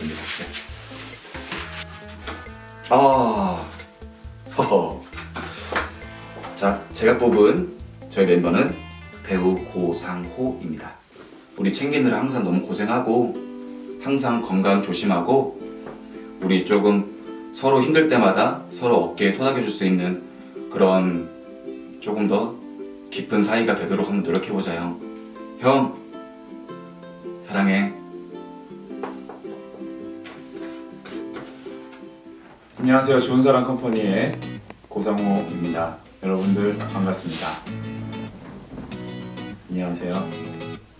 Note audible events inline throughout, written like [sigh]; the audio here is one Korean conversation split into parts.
뽑겠습니다. 네. 아, 허허. 자, 제가 뽑은 저희 멤버는 배우 고상호입니다. 우리 챙기느라 항상 너무 고생하고 항상 건강 조심하고 우리 조금 서로 힘들 때마다 서로 어깨에 토닥여 줄 수 있는 그런 조금 더 깊은 사이가 되도록 한번 노력해보자 형. 형 사랑해. 안녕하세요. 좋은 사람 컴퍼니의 고상호입니다. 여러분들 반갑습니다. 안녕하세요.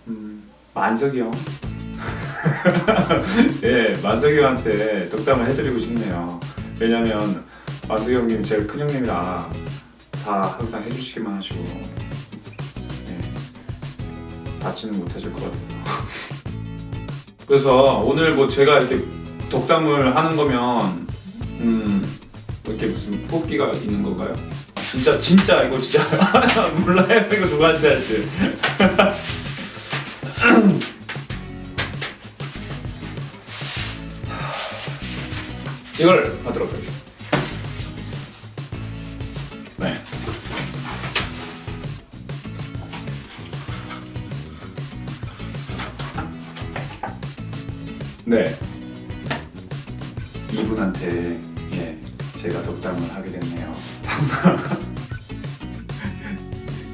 음, 만석이 형. [laughs] 예, 만석이 형한테 덕담을 해드리고 싶네요. 왜냐면 만석이 형님 제일 큰 형님이라 다 항상 해주시기만 하시고 예, 받지는 못하실 것 같아서. 그래서 오늘 뭐 제가 이렇게 덕담을 하는 거면 음 이렇게 무슨 뽑기가 있는 건가요? 진짜 진짜 이거 진짜 [laughs] 몰라요 이거 누구한테 할지 [laughs] 이걸 하도록 하겠습니다.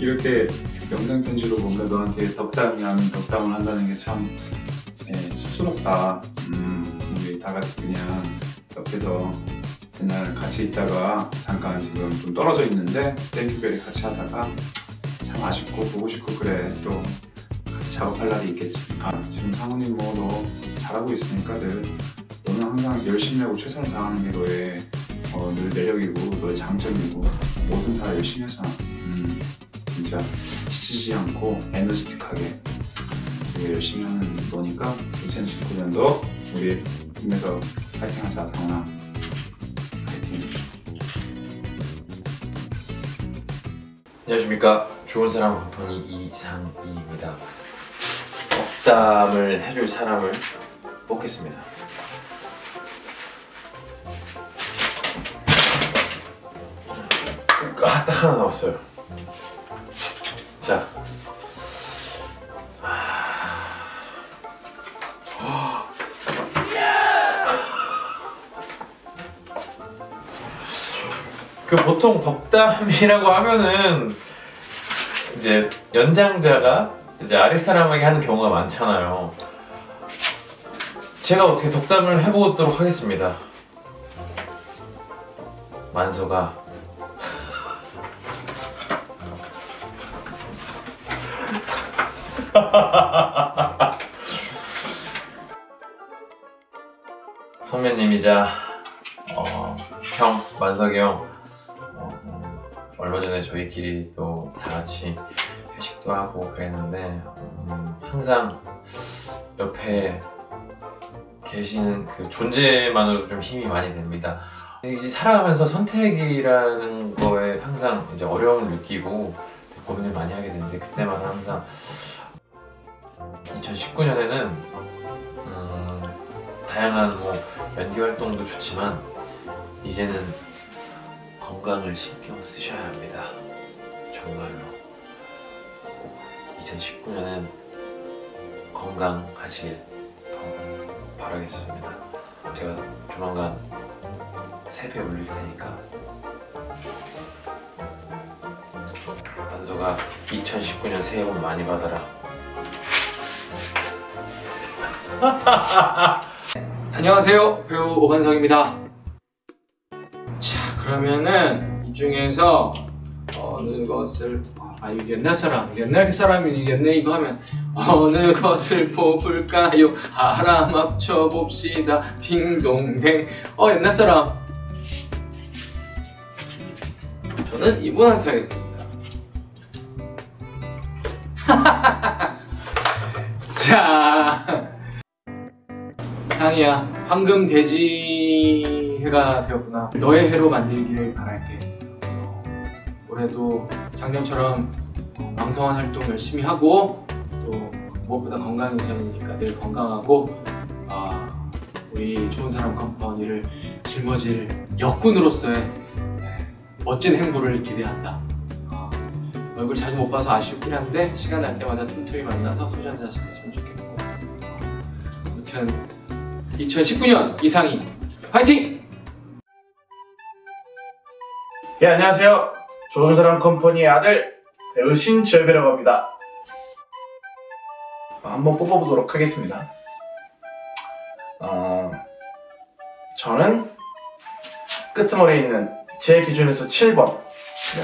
이렇게 영상 편지로 뭔가 너한테 덕담이 하면 덕담을 한다는 게참 예, 쑥스럽다. 음, 우리 다 같이 그냥 옆에서 그날 같이 있다가 잠깐 지금 좀 떨어져 있는데 땡큐베리 같이 하다가 참 아쉽고 보고 싶고 그래 또 같이 작업할 날이 있겠지. 아 지금 상훈이 뭐 너 잘하고 있으니까 늘 너는 항상 열심히 하고 최선을 다하는 게 너의 어, 늘 매력이고 너의 장점이고 뭐든 다 열심히 하잖아. 음, 진짜 지치지 않고 에너지틱하게 되게 열심히 하는 거니까 2019년도 우리 팀에서 파이팅하자 상훈아. 파이팅. 안녕하십니까 좋은 사람 컴퍼니 이상희입니다 덕담을 해줄 사람을 뽑겠습니다 아, 딱 하나 나왔어요 자그 보통 덕담이라고 하면은 이제 연장자가 이제 아랫 사람에게 하는 경우가 많잖아요. 제가 어떻게 덕담을 해보도록 하겠습니다. 만서가 선배님이자 어, 형 만석이 형 어, 음, 얼마 전에 저희끼리 또 다 같이 회식도 하고 그랬는데 음, 항상 옆에 계시는 그 존재만으로도 좀 힘이 많이 됩니다. 이제 살아가면서 선택이라는 거에 항상 이제 어려움을 느끼고 고민을 많이 하게 되는데 그때마다 항상 2019년에는 음, 다양한 뭐 연기 활동도 좋지만 이제는 건강을 신경 쓰셔야 합니다. 정말로. 꼭 2019년엔 건강하실 더 바라겠습니다. 제가 조만간 세배 올릴 테니까 만소가 2019년 새해 복 많이 받아라. [laughs] 안녕하세요. 배우 오반석입니다. 자 그러면은 이 중에서 어느 것을 아 이거 옛날 사람 옛날 사람이 옛날 이거 하면 어느 것을 뽑을까요? 알아 맞춰봅시다. 딩동댕. 어 옛날 사람. 저는 이분한테 하겠습니다. [laughs] 자 향이야. 황금 돼지 해가 되었구나. 너의 해로 만들기를 바랄게. 어, 올해도 작년처럼 어, 왕성한 활동 열심히 하고 또 무엇보다 건강이 우선이니까 늘 건강하고 어, 우리 좋은 사람 컴퍼니를 짊어질 역군으로서의 네, 멋진 행보를 기대한다. 어, 얼굴 자주 못 봐서 아쉽긴 한데 시간 날 때마다 틈틈이 만나서 소주 한 잔씩 했으면 좋겠고. 어, 아무튼 2019년 이상희 화이팅! 예, 안녕하세요. 좋은 사람 컴퍼니의 아들 배우 신주엽이라고 합니다. 어, 한번 뽑아보도록 하겠습니다. 어, 저는 끄트머리에 있는 제 기준에서 7번. 네.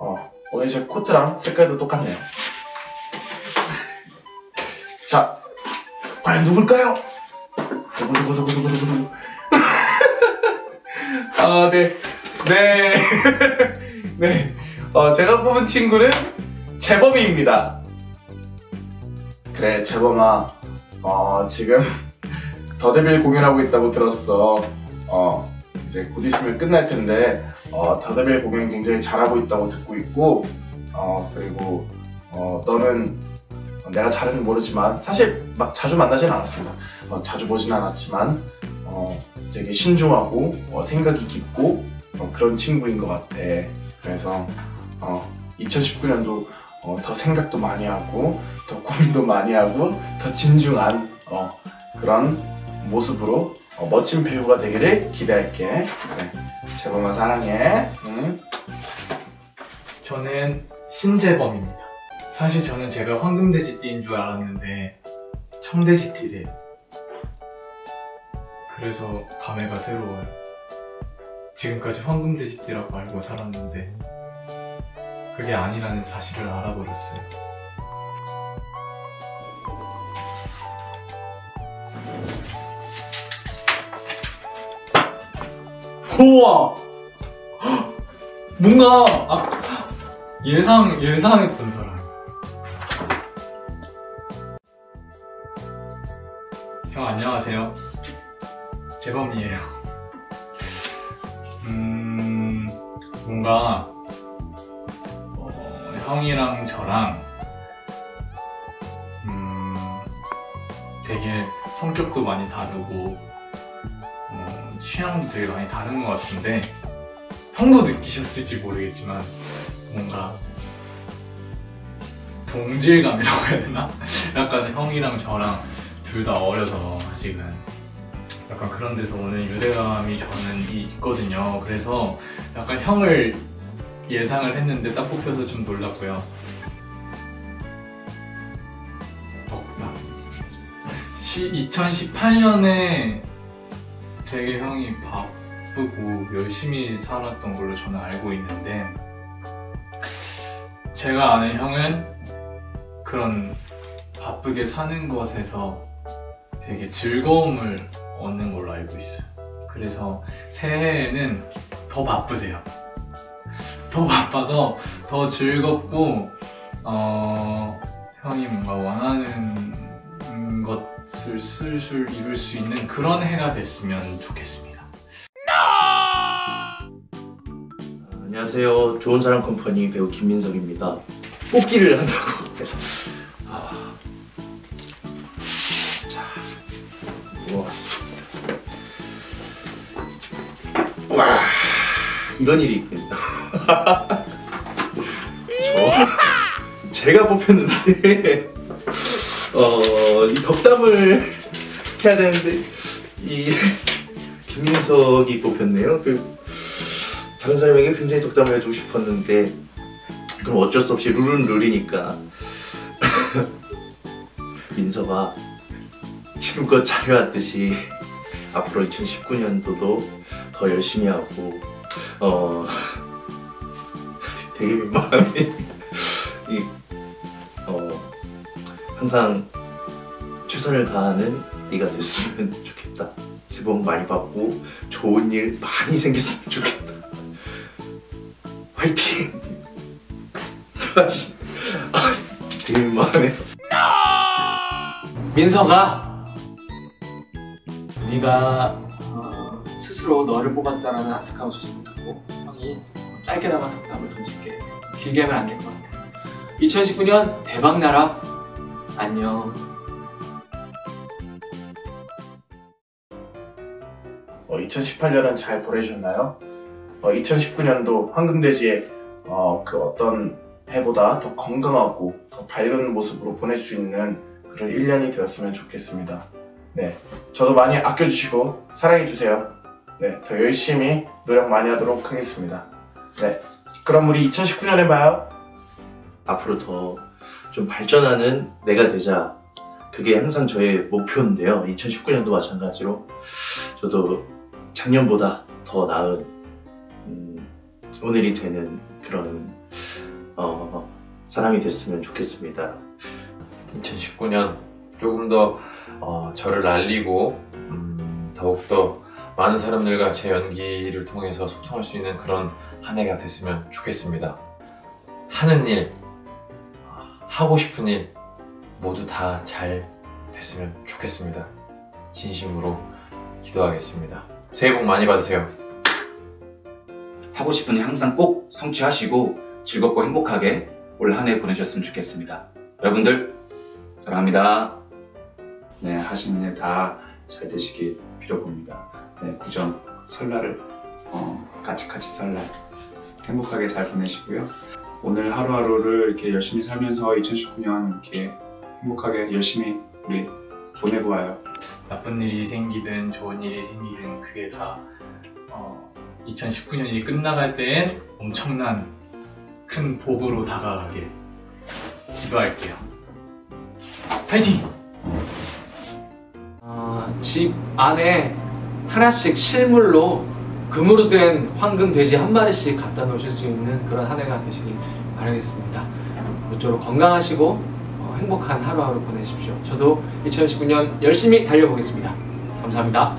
어, 오늘 제 코트랑 색깔도 똑같네요. [laughs] 자, 과연 누굴까요? 아, 네. 네. [laughs] 네. 어, 제가 뽑은 친구는 재범이입니다. 그래, 재범아. 어, 지금 [laughs] 더데빌 공연하고 있다고 들었어. 어, 이제 곧 있으면 끝날 텐데, 어, 더데빌 공연 굉장히 잘하고 있다고 듣고 있고, 어, 그리고, 어, 너는 내가 잘은 모르지만, 사실 막 자주 만나진 않았습니다. 어, 자주 보진 않았지만, 어, 되게 신중하고, 어, 생각이 깊고, 어, 그런 친구인 것 같아. 그래서 어, 2019년도 어, 더 생각도 많이 하고 더 고민도 많이 하고 더 진중한 어, 그런 모습으로 어, 멋진 배우가 되기를 기대할게. 그래. 재범아 사랑해. 응? 저는 신재범입니다. 사실 저는 제가 황금돼지띠인 줄 알았는데 청돼지띠래요. 그래서 감회가 새로워요. 지금까지 황금돼지띠라고 알고 살았는데 그게 아니라는 사실을 알아버렸어요. 우와! [gasps] 뭔가 아, 예상 예상했던 사람. 안녕하세요. 재범이에요. 음 뭔가 어, 형이랑 저랑 음 되게 성격도 많이 다르고 음, 취향도 되게 많이 다른 것 같은데 형도 느끼셨을지 모르겠지만 뭔가 동질감이라고 해야 되나? [laughs] 약간 형이랑 저랑 둘 다 어려서 아직은 약간 그런 데서 오는 유대감이 저는 있거든요. 그래서 약간 형을 예상을 했는데 딱 뽑혀서 좀 놀랐고요. 덕담. 2018년에 되게 형이 바쁘고 열심히 살았던 걸로 저는 알고 있는데 제가 아는 형은 그런 바쁘게 사는 것에서 되게 즐거움을 얻는 걸로 알고 있어요. 그래서 새해에는 더 바쁘세요. 더 바빠서 더 즐겁고 어, 형이 뭔가 원하는 것을 슬슬 이룰 수 있는 그런 해가 됐으면 좋겠습니다. 안녕하세요. 좋은 사람 컴퍼니 배우 김민석입니다. 뽑기를 한다고 해서 모아봤습니다. 와 이런 일이 있군요. [laughs] 저 제가 뽑혔는데 어이 덕담을 해야 되는데 이 김민석이 뽑혔네요. 그 다른 사람에게 굉장히 덕담을 해주고 싶었는데 그럼 어쩔 수 없이 룰은 룰이니까 [laughs] 민서가 지금껏 잘해왔듯이 [laughs] 앞으로 2019년도도 더 열심히 하고 어 [laughs] 되게 민망하네 [laughs] 이 어 항상 최선을 다하는 네가 됐으면 좋겠다. 새해 복 많이 받고 좋은 일 많이 생겼으면 좋겠다. 화이팅! 아, 되게 민망하네 민서가 네가 어, 스스로 너를 뽑았다라는 안타까운 소식을 듣고 형이 짧게나마 덕담을 던질게 길게 하면 안 될 것 같아 2019년 대박 나라 안녕 2018년은 잘 보내셨나요? 2019년도 황금돼지의 어, 그 어떤 해보다 더 건강하고 더 밝은 모습으로 보낼 수 있는 그런 1년이 되었으면 좋겠습니다. 네, 저도 많이 아껴주시고 사랑해주세요. 네, 더 열심히 노력 많이 하도록 하겠습니다. 네, 그럼 우리 2019년에 봐요. 앞으로 더 좀 발전하는 내가 되자. 그게 항상 저의 목표인데요. 2019년도 마찬가지로 저도 작년보다 더 나은 음, 오늘이 되는 그런 어, 사람이 됐으면 좋겠습니다. 2019년 조금 더 어, 저를 알리고 음, 더욱더 많은 사람들과 제 연기를 통해서 소통할 수 있는 그런 한 해가 됐으면 좋겠습니다. 하는 일, 어, 하고 싶은 일 모두 다 잘 됐으면 좋겠습니다. 진심으로 기도하겠습니다. 새해 복 많이 받으세요. 하고 싶은 일 항상 꼭 성취하시고 즐겁고 행복하게 올 한 해 보내셨으면 좋겠습니다. 여러분들 사랑합니다. 네, 하시는 일 다 잘 되시길 빌어봅니다. 네, 구정 설날을 어, 까치까치 설날 행복하게 잘 보내시고요. 오늘 하루하루를 이렇게 열심히 살면서 2019년 이렇게 행복하게 열심히 우리 보내보아요. 나쁜 일이 생기든 좋은 일이 생기든 그게 다 어, 2019년이 끝나갈 때엔 엄청난 큰 복으로 다가가길 기도할게요. 파이팅! 어, 집 안에 하나씩 실물로 금으로 된 황금 돼지 한 마리씩 갖다 놓으실 수 있는 그런 한 해가 되시길 바라겠습니다. 모쪼록 건강하시고 어, 행복한 하루하루 보내십시오. 저도 2019년 열심히 달려보겠습니다. 감사합니다.